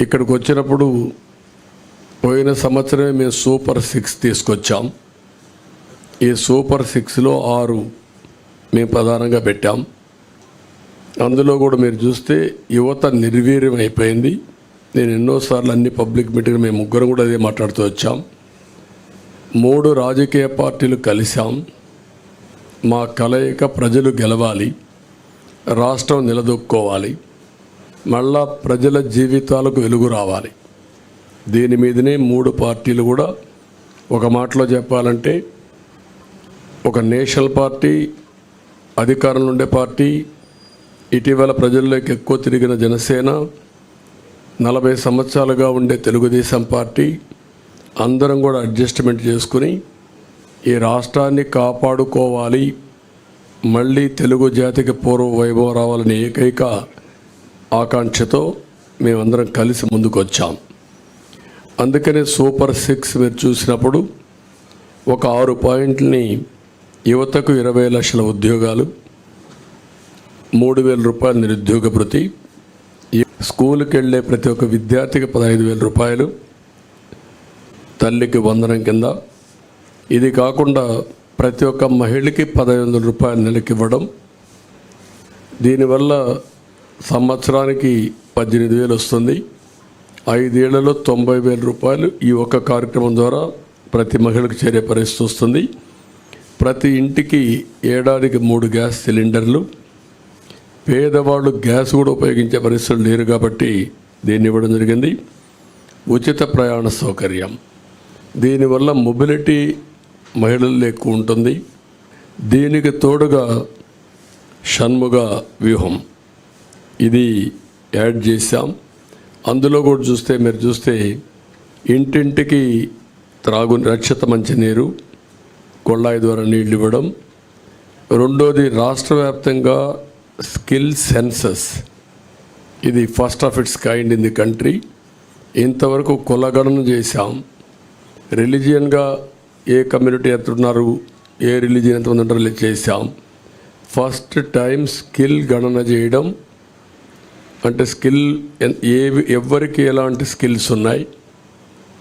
ఇక్కడికి వచ్చినప్పుడు పోయిన సంవత్సరమే మేము సూపర్ సిక్స్ తీసుకొచ్చాం. ఈ సూపర్ సిక్స్లో ఆరు మేము ప్రధానంగా పెట్టాం. అందులో కూడా మీరు చూస్తే యువత నిర్వీర్యం అయిపోయింది. నేను ఎన్నోసార్లు అన్ని పబ్లిక్ మీటింగ్ మేము ముగ్గురం కూడా అదే మాట్లాడుతూ వచ్చాం. మూడు రాజకీయ పార్టీలు కలిసాం మా కలయిక ప్రజలు గెలవాలి. రాష్ట్రం నిలదొక్కోవాలి మళ్ళా ప్రజల జీవితాలకు వెలుగు రావాలి. దీని మీదనే మూడు పార్టీలు కూడా ఒక మాటలో చెప్పాలంటే ఒక నేషనల్ పార్టీ అధికారంలో ఉండే పార్టీ ఇటీవల ప్రజల్లోకి ఎక్కువ తిరిగిన జనసేన నలభై సంవత్సరాలుగా ఉండే తెలుగుదేశం పార్టీ అందరం కూడా అడ్జస్ట్మెంట్ చేసుకుని ఈ రాష్ట్రాన్ని కాపాడుకోవాలి. మళ్ళీ తెలుగు జాతికి పూర్వ వైభవం రావాలని ఏకైక ఆకాంక్షతో మేమందరం కలిసి ముందుకు వచ్చాం అందుకనే సూపర్ సిక్స్ మీరు చూసినప్పుడు ఒక ఆరు పాయింట్లని యువతకు ఇరవై లక్షల ఉద్యోగాలు మూడు వేల రూపాయల నిరుద్యోగ భృతి స్కూల్కి వెళ్ళే ప్రతి ఒక్క విద్యార్థికి పదహైదు వేల రూపాయలు తల్లికి వందనం కింద. ఇది కాకుండా ప్రతి ఒక్క మహిళకి పదహైదు వందల రూపాయల నెలకి ఇవ్వడం. దీనివల్ల సంవత్సరానికి పద్దెనిమిది వేలు వస్తుంది. ఐదేళ్ళలో తొంభై వేల రూపాయలు ఈ ఒక్క కార్యక్రమం ద్వారా ప్రతి మహిళకు చేరే పరిస్థితి వస్తుంది. ప్రతి ఇంటికి ఏడాదికి మూడు గ్యాస్ సిలిండర్లు. పేదవాళ్ళు గ్యాస్ కూడా ఉపయోగించే పరిస్థితులు లేరు కాబట్టి దీన్ని ఇవ్వడం జరిగింది. ఉచిత ప్రయాణ సౌకర్యం. దీనివల్ల మొబిలిటీ మహిళల్లో ఎక్కువ ఉంటుంది. దీనికి తోడుగా షణ్ముగ వ్యూహం. ఇది యాడ్ చేశాం. అందులో కూడా చూస్తే మీరు చూస్తే ఇంటింటికి త్రాగు రక్షిత మంచినీరు కొళ్ళాయి ద్వారా నీళ్ళు ఇవ్వడం. రెండోది రాష్ట్ర వ్యాప్తంగా స్కిల్ సెన్సస్. ఇది first of its kind in the country. ఇంతవరకు కులగణన చేశాం. రిలీజియన్గా ఏ కమ్యూనిటీ ఎంత ఉన్నారు ఏ రిలీజియన్ ఎంతమంది ఉంటారో చేశాం. ఫస్ట్ టైం స్కిల్ గణన చేయడం అంటే స్కిల్ ఏవి ఏ ఎవరికి ఎలాంటి స్కిల్స్ ఉన్నాయి?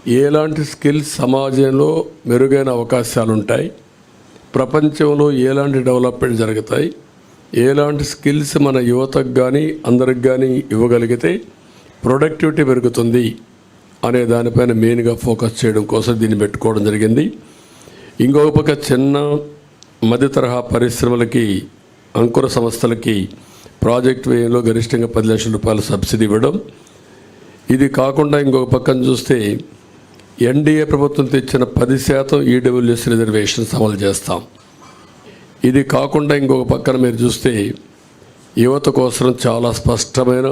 ఎలాంటి స్కిల్స్ సమాజంలో మెరుగైన అవకాశాలు ఉంటాయి ప్రపంచంలో ఎలాంటి డెవలప్మెంట్ జరుగుతాయి? ఎలాంటి స్కిల్స్ మన యువతకు కానీ అందరికి కానీ ఇవ్వగలిగితే ప్రొడక్టివిటీ పెరుగుతుంది అనే దానిపైన మెయిన్గా ఫోకస్ చేయడం కోసం దీన్ని పెట్టుకోవడం జరిగింది. ఇంకొక పక్క చిన్న మధ్య తరహా పరిశ్రమలకి అంకుర సంస్థలకి ప్రాజెక్ట్ వ్యయంలో గరిష్టంగా పది లక్షల రూపాయల సబ్సిడీ ఇవ్వడం. ఇది కాకుండా ఇంకొక పక్కన చూస్తే ఎన్డీఏ ప్రభుత్వం తెచ్చిన పది శాతం ఈడబ్ల్యూఎస్ రిజర్వేషన్స్ అమలు చేస్తాం. ఇది కాకుండా ఇంకొక పక్కన మీరు చూస్తే యువత కోసం చాలా స్పష్టమైన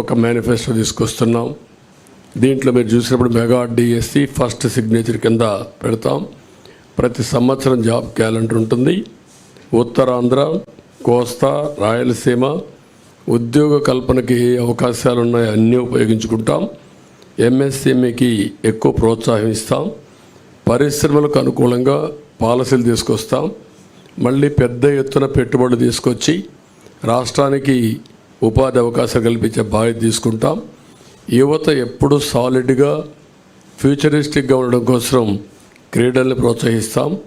ఒక మేనిఫెస్టో తీసుకొస్తున్నాం. దీంట్లో మీరు చూసినప్పుడు మెగా డిఎస్సి ఫస్ట్ సిగ్నేచర్ కింద పెడతాం. ప్రతి సంవత్సరం జాబ్ క్యాలెండర్ ఉంటుంది. ఉత్తరాంధ్ర కోస్తా రాయలసీమ ఉద్యోగ కల్పనకి అవకాశాలు ఉన్నాయి అన్నీ ఉపయోగించుకుంటాం. ఎంఎస్ఎంఈకి ఎక్కువ ప్రోత్సాహం ఇస్తాం. పరిశ్రమలకు అనుకూలంగా పాలసీలు తీసుకొస్తాం. మళ్ళీ పెద్ద ఎత్తున పెట్టుబడులు తీసుకొచ్చి రాష్ట్రానికి ఉపాధి అవకాశాలు కల్పించే బాధ్యత తీసుకుంటాం. యువత ఎప్పుడు సాలిడ్గా ఫ్యూచరిస్టిక్గా ఉండడం కోసం క్రీడల్ని ప్రోత్సహిస్తాం.